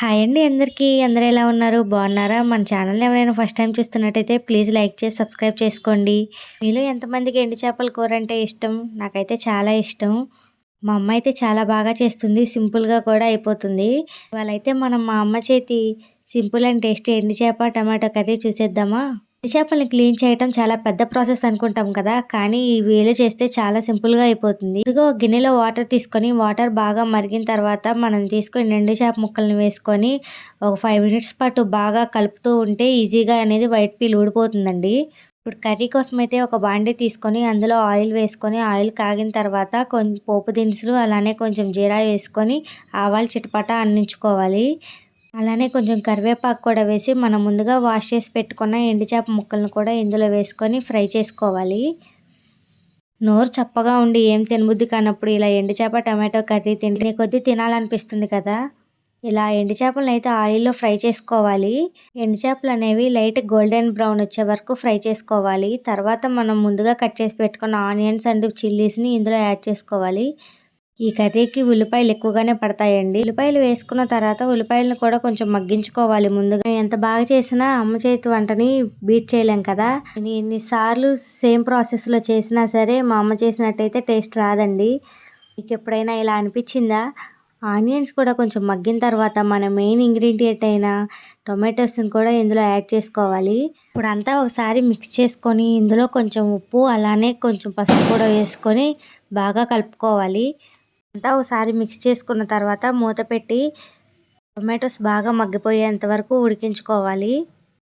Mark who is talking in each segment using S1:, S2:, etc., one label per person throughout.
S1: Hi అండి అందరికీ. అందరూ ఎలా ఉన్నారు? బాగున్నారా? మన ఛానల్ ఎవరైనా ఫస్ట్ టైం చూస్తున్నట్టయితే ప్లీజ్ లైక్ చేసి సబ్స్క్రైబ్ చేసుకోండి. మీలో ఎంతమందికి ఎండు చేపల కూర అంటే ఇష్టం? నాకైతే చాలా ఇష్టం. మా అమ్మ అయితే చాలా బాగా చేస్తుంది. సింపుల్గా కూడా అయిపోతుంది. వాళ్ళైతే మనం మా అమ్మ చేతి సింపుల్ అండ్ టేస్టీ ఎండు చేప టమాటో కర్రీ చూసేద్దామా? చేపల్ని క్లీన్ చేయటం చాలా పెద్ద ప్రాసెస్ అనుకుంటాం కదా కానీ ఈ వేలు చేస్తే చాలా సింపుల్గా అయిపోతుంది. ఇదిగో గిన్నెలో వాటర్ తీసుకొని వాటర్ బాగా మరిగిన తర్వాత మనం తీసుకొని నిండు చేప ముక్కల్ని వేసుకొని ఒక ఫైవ్ మినిట్స్ పాటు బాగా కలుపుతూ ఉంటే ఈజీగా అనేది వైట్ పీల్ ఊడిపోతుందండి. ఇప్పుడు కర్రీ కోసం అయితే ఒక బాండీ తీసుకొని అందులో ఆయిల్ వేసుకొని ఆయిల్ కాగిన తర్వాత కొంచెం పోపు దినుసులు అలానే కొంచెం జీరా వేసుకొని ఆవాలు చిటపట అందించుకోవాలి అలానే కొంచెం కరివేపాకు కూడా వేసి మనం ముందుగా వాష్ చేసి పెట్టుకున్న ఎండుచేప ముక్కలను కూడా ఇందులో వేసుకొని ఫ్రై చేసుకోవాలి. నోరు చప్పగా ఉండి ఏం తినబుద్ధి కానప్పుడు ఇలా ఎండుచేప టమాటో కర్రీ తింటే కొద్దీ తినాలనిపిస్తుంది కదా. ఇలా ఎండు చేపలను అయితే ఆయిల్లో ఫ్రై చేసుకోవాలి. ఎండు చేపలు అనేవి లైట్ గోల్డెన్ బ్రౌన్ వచ్చే వరకు ఫ్రై చేసుకోవాలి. తర్వాత మనం ముందుగా కట్ చేసి పెట్టుకున్న ఆనియన్స్ అండ్ చిల్లీస్ని ఇందులో యాడ్ చేసుకోవాలి. ఈ కర్రీకి ఉల్లిపాయలు ఎక్కువగానే పడతాయండి. ఉల్లిపాయలు వేసుకున్న తర్వాత ఉల్లిపాయలను కూడా కొంచెం మగ్గించుకోవాలి. ముందుగా ఎంత బాగా చేసినా అమ్మ చేతి వంటని బీట్ చేయలేం కదా. నేను ఎన్నిసార్లు సేమ్ ప్రాసెస్లో చేసినా సరే మా అమ్మ చేసినట్టయితే టేస్ట్ రాదండి. మీకు ఎప్పుడైనా ఇలా అనిపించిందా? ఆనియన్స్ కూడా కొంచెం మగ్గిన తర్వాత మన మెయిన్ ఇంగ్రీడియంట్ అయిన టొమాటోస్ని కూడా ఇందులో యాడ్ చేసుకోవాలి. ఇప్పుడు అంతా ఒకసారి మిక్స్ చేసుకొని ఇందులో కొంచెం ఉప్పు అలానే కొంచెం పసుపు కూడా వేసుకొని బాగా కలుపుకోవాలి. అంతా ఒకసారి మిక్స్ చేసుకున్న తర్వాత మూత పెట్టి టొమాటోస్ బాగా మగ్గిపోయేంత వరకు ఉడికించుకోవాలి.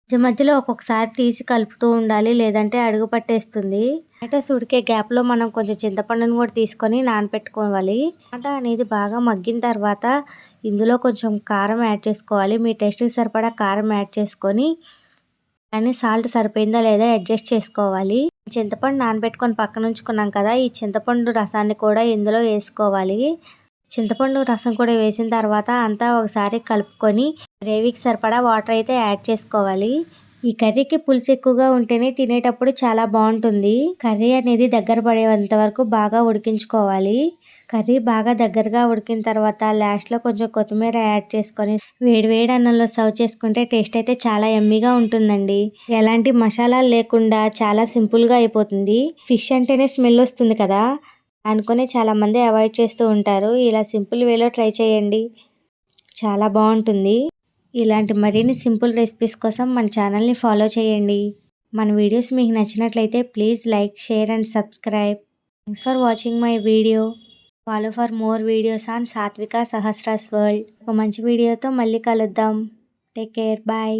S1: మధ్య మధ్యలో ఒక్కొక్కసారి తీసి కలుపుతూ ఉండాలి లేదంటే అడుగు పట్టేస్తుంది. టొమాటోస్ ఉడికే గ్యాప్లో మనం కొంచెం చింతపండును కూడా తీసుకొని నానపెట్టుకోవాలి. టమాటా అనేది బాగా మగ్గిన తర్వాత ఇందులో కొంచెం కారం యాడ్ చేసుకోవాలి. మీ టేస్ట్కి సరిపడా కారం యాడ్ చేసుకొని కానీ సాల్ట్ సరిపోయిందా లేదా అడ్జస్ట్ చేసుకోవాలి. చింతపండు నానబెట్టుకొని పక్కన ఉంచుకున్నాం కదా ఈ చింతపండు రసాన్ని కూడా ఇందులో వేసుకోవాలి. చింతపండు రసం కూడా వేసిన తర్వాత అంతా ఒకసారి కలుపుకొని గ్రేవీకి సరిపడా వాటర్ అయితే యాడ్ చేసుకోవాలి. ఈ కర్రీకి పులుసు ఎక్కువగా ఉంటేనే తినేటప్పుడు చాలా బాగుంటుంది. కర్రీ అనేది దగ్గర పడేంత వరకు బాగా ఉడికించుకోవాలి. కర్రీ బాగా దగ్గరగా ఉడికిన తర్వాత లాస్ట్లో కొంచెం కొత్తిమీర యాడ్ చేసుకొని వేడి వేడి అన్నంలో సర్వ్ చేసుకుంటే టేస్ట్ అయితే చాలా ఎమ్మీగా ఉంటుందండి. ఎలాంటి మసాలాలు లేకుండా చాలా సింపుల్గా అయిపోతుంది. ఫిష్ అంటేనే స్మెల్ వస్తుంది కదా? అనుకుని చాలామంది అవాయిడ్ చేస్తూ ఉంటారు. ఇలా సింపుల్ వేలో ట్రై చేయండి. చాలా బాగుంటుంది. ఇలాంటి మరిన్ని సింపుల్ రెసిపీస్ కోసం మన ఛానల్ని ఫాలో చేయండి. మన వీడియోస్ మీకు నచ్చినట్లయితే please like share and subscribe. Thanks for watching my video. Follow for more videos on Satvika Sahasra's world ఒక మంచి వీడియోతో మళ్ళీ కలుద్దాం. Take care bye